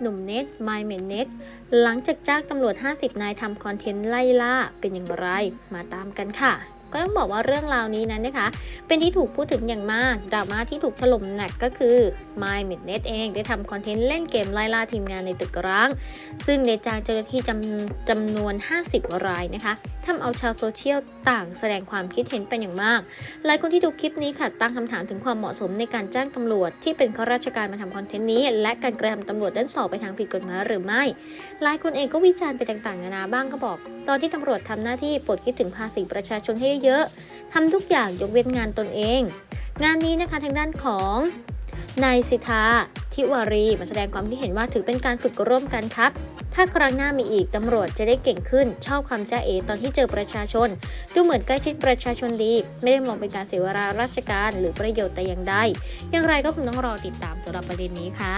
หนุ่มเน็ตไมเมนเน็ตหลังจากจ้างตำรวจ 50 นายทำคอนเทนต์ไล่ล่าเป็นอย่างไร มาตามกันค่ะ ก็ต้องบอกว่าเรื่องราวนี้นั้นนะคะ เป็นที่ถูกพูดถึงอย่างมากดราม่าที่ถูกถล่มหนักก็คือ m y m e d n e t เองได้ทำคอนเทนต์เล่นเกมไล่ล่าทีมงานในตึกร้าง ซึ่งในจางเจ้าหน้าที่จำจำนวน 50 รายนะคะทำเอาชาวโซเชียลต่างแสดงความคิดเห็นเป็นอย่างมาก หลายคนที่ดูคลิปนี้ค่ะตั้งคำถามถึงความเหมาะสมในการจ้างตำรวจ ที่เป็นข้าราชการมาทำคอนเทนต์นี้ และการกระทำตำรวจด้านสอบไปทางผิดกฎหมายหรือไม่ หลายคนเองก็วิจารณ์ไปต่างๆนานาบ้างก็บอก ตอนที่ตำรวจทำหน้าที่ปรดคิดถึงภาษีประชาชนให้เยอะๆทำทุกอย่างยกเว้นงานตนเอง งานนี้นะคะทางด้านของนายสิทธาทิวารีมาแสดงความคิดเห็นว่าถือเป็นการฝึกร่วมกันครับ ถ้าครั้งหน้ามีอีกตำรวจจะได้เก่งขึ้น ชอบความจ้าเอตอนที่เจอประชาชน ดูเหมือนใกล้ชิดประชาชนดี ไม่ได้มองเป็นการเสียเวลาราชการหรือประโยชน์แต่อย่างใดอย่างไรก็คงต้องรอติดตามสำหรับประเด็นนี้ค่ะ